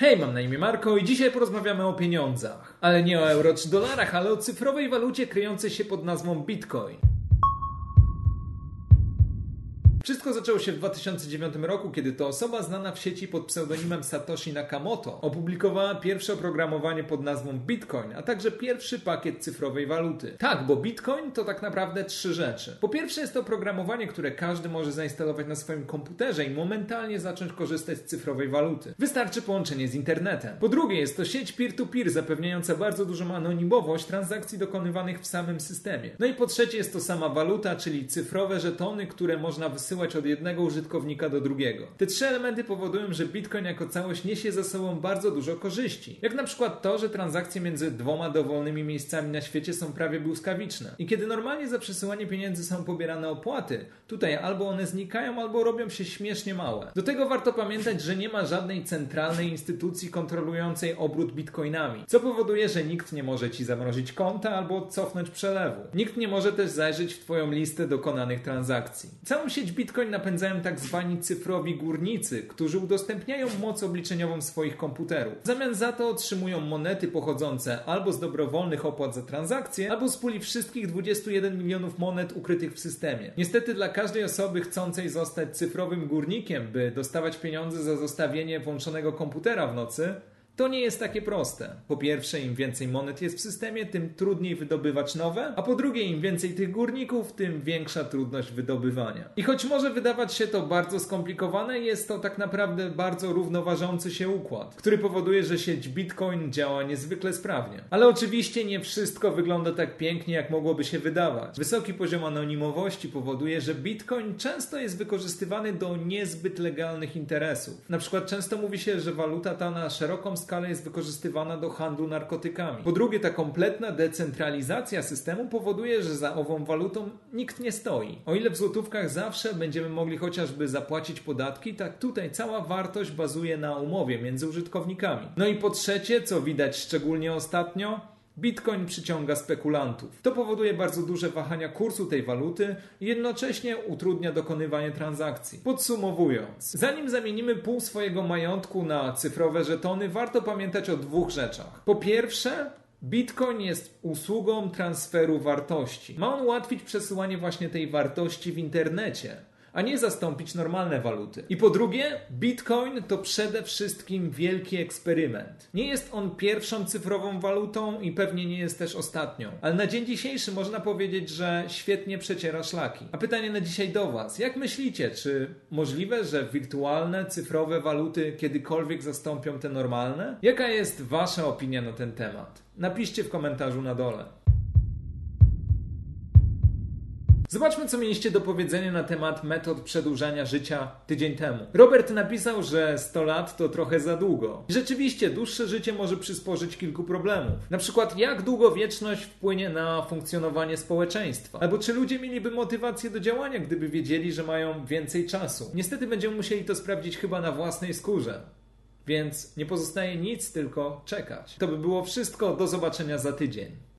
Hej, mam na imię Marko i dzisiaj porozmawiamy o pieniądzach. Ale nie o euro czy dolarach, ale o cyfrowej walucie kryjącej się pod nazwą Bitcoin. Wszystko zaczęło się w 2009 roku, kiedy to osoba znana w sieci pod pseudonimem Satoshi Nakamoto opublikowała pierwsze oprogramowanie pod nazwą Bitcoin, a także pierwszy pakiet cyfrowej waluty. Tak, bo Bitcoin to tak naprawdę trzy rzeczy. Po pierwsze jest to oprogramowanie, które każdy może zainstalować na swoim komputerze i momentalnie zacząć korzystać z cyfrowej waluty. Wystarczy połączenie z internetem. Po drugie jest to sieć peer-to-peer zapewniająca bardzo dużą anonimowość transakcji dokonywanych w samym systemie. No i po trzecie jest to sama waluta, czyli cyfrowe żetony, które można wysyłać wysyłać od jednego użytkownika do drugiego. Te trzy elementy powodują, że Bitcoin jako całość niesie ze sobą bardzo dużo korzyści. Jak na przykład to, że transakcje między dwoma dowolnymi miejscami na świecie są prawie błyskawiczne. I kiedy normalnie za przesyłanie pieniędzy są pobierane opłaty, tutaj albo one znikają, albo robią się śmiesznie małe. Do tego warto pamiętać, że nie ma żadnej centralnej instytucji kontrolującej obrót bitcoinami, co powoduje, że nikt nie może ci zamrozić konta albo cofnąć przelewu. Nikt nie może też zajrzeć w Twoją listę dokonanych transakcji. Całą sieć Bitcoin napędzają tak zwani cyfrowi górnicy, którzy udostępniają moc obliczeniową swoich komputerów. W zamian za to otrzymują monety pochodzące albo z dobrowolnych opłat za transakcje, albo z puli wszystkich 21 milionów monet ukrytych w systemie. Niestety dla każdej osoby chcącej zostać cyfrowym górnikiem, by dostawać pieniądze za zostawienie włączonego komputera w nocy, to nie jest takie proste. Po pierwsze, im więcej monet jest w systemie, tym trudniej wydobywać nowe, a po drugie, im więcej tych górników, tym większa trudność wydobywania. I choć może wydawać się to bardzo skomplikowane, jest to tak naprawdę bardzo równoważący się układ, który powoduje, że sieć Bitcoin działa niezwykle sprawnie. Ale oczywiście nie wszystko wygląda tak pięknie, jak mogłoby się wydawać. Wysoki poziom anonimowości powoduje, że Bitcoin często jest wykorzystywany do niezbyt legalnych interesów. Na przykład często mówi się, że waluta ta na szeroką skalę jest wykorzystywana do handlu narkotykami. Po drugie, ta kompletna decentralizacja systemu powoduje, że za ową walutą nikt nie stoi. O ile w złotówkach zawsze będziemy mogli chociażby zapłacić podatki, tak tutaj cała wartość bazuje na umowie między użytkownikami. No i po trzecie, co widać szczególnie ostatnio, Bitcoin przyciąga spekulantów. To powoduje bardzo duże wahania kursu tej waluty i jednocześnie utrudnia dokonywanie transakcji. Podsumowując, zanim zamienimy pół swojego majątku na cyfrowe żetony, warto pamiętać o dwóch rzeczach. Po pierwsze, Bitcoin jest usługą transferu wartości. Ma on ułatwić przesyłanie właśnie tej wartości w internecie a nie zastąpić normalne waluty. I po drugie, Bitcoin to przede wszystkim wielki eksperyment. Nie jest on pierwszą cyfrową walutą i pewnie nie jest też ostatnią, ale na dzień dzisiejszy można powiedzieć, że świetnie przeciera szlaki. A pytanie na dzisiaj do Was: jak myślicie, czy możliwe, że wirtualne, cyfrowe waluty kiedykolwiek zastąpią te normalne? Jaka jest Wasza opinia na ten temat? Napiszcie w komentarzu na dole. Zobaczmy, co mieliście do powiedzenia na temat metod przedłużania życia tydzień temu. Robert napisał, że 100 lat to trochę za długo. Rzeczywiście, dłuższe życie może przysporzyć kilku problemów. Na przykład, jak długo wieczność wpłynie na funkcjonowanie społeczeństwa? Albo czy ludzie mieliby motywację do działania, gdyby wiedzieli, że mają więcej czasu? Niestety będziemy musieli to sprawdzić chyba na własnej skórze. Więc nie pozostaje nic, tylko czekać. To by było wszystko. Do zobaczenia za tydzień.